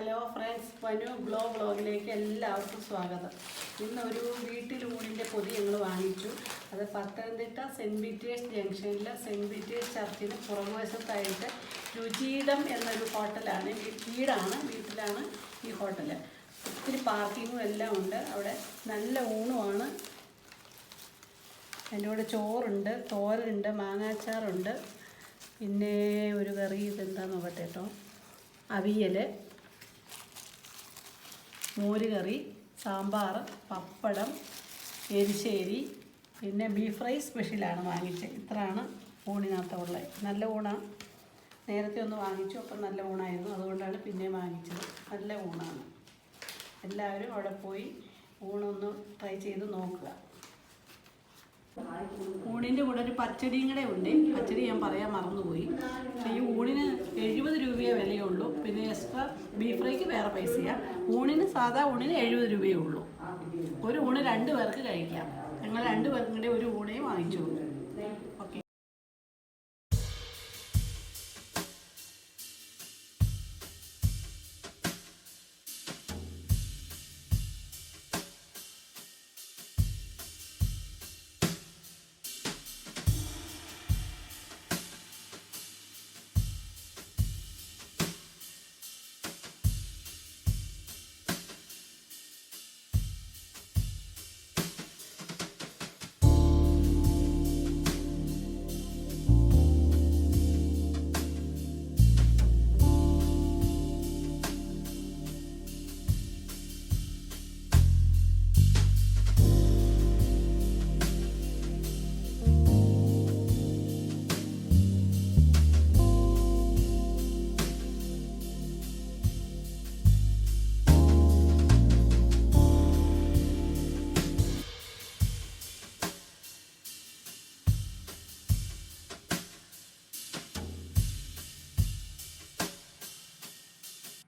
Hello friends പനു glow ബ്ലോഗിലേക്ക് എല്ലാവർക്കും സ്വാഗതം. ഇന്ന് ഒരു വീട്ടിലൂണിന്റെ പൊതി ഞങ്ങൾ വാങ്ങിച്ചു. അത് പത്തനംതിട്ട സെന്റ് പീറ്റേഴ്സ് ജംഗ്ഷനിൽ സെന്റ് പീറ്റേഴ്സ് ചർച്ചിന് പുറകുവശത്തായിട്ട് രുചിയിടം എന്നൊരു ഹോട്ടലാണ്. വീടാണ് വീട്ടിലാണ് ഈ ഹോട്ടൽ ഒത്തിരി പാർക്കിങ്ങും എല്ലാം ഉണ്ട്. അവിടെ നല്ല ഊണുമാണ്. എന്റെ കൂടെ ചോറുണ്ട് തോരനുണ്ട് മാങ്ങാച്ചാറുണ്ട്. പിന്നെ ഒരു കറി ഇതെന്താന്ന് നോക്കട്ടെ കേട്ടോ. അവിയൽ മോര് കറി സാമ്പാർ പപ്പടം എരിശ്ശേരി പിന്നെ ബീഫ് ഫ്രൈ സ്പെഷ്യലാണ് വാങ്ങിച്ചത് ഇത്രയാണ് ഊണിനകത്ത് ഉള്ളത്. നല്ല ഊണാണ് നേരത്തെ ഒന്ന് വാങ്ങിച്ചു അപ്പം നല്ല ഊണായിരുന്നു. അതുകൊണ്ടാണ് പിന്നെ വാങ്ങിച്ചത്. നല്ല ഊണാണ്. എല്ലാവരും അവിടെ പോയി ഊണൊന്ന് ട്രൈ ചെയ്ത് നോക്കുക. ഊണിന്റെ കൂടെ ഒരു പച്ചടിയും കൂടെ ഉണ്ട്. പച്ചടി ഞാൻ പറയാൻ മറന്നുപോയി. പക്ഷേ ഈ ഊണിന് എഴുപത് രൂപയേ വിലയുള്ളൂ. പിന്നെ ബീഫ് ഫ്രൈക്ക് വേറെ പൈസയാ. ഊണിന് സാധാ ഊണിന് എഴുപത് രൂപയേ ഉള്ളൂ. ഒരു ഊണ് രണ്ട് പേർക്ക് കഴിക്കാം. ഞങ്ങൾ രണ്ട് പേർക്കും കൂടെ ഒരു ഊണേ വാങ്ങിച്ചു ഓക്കെ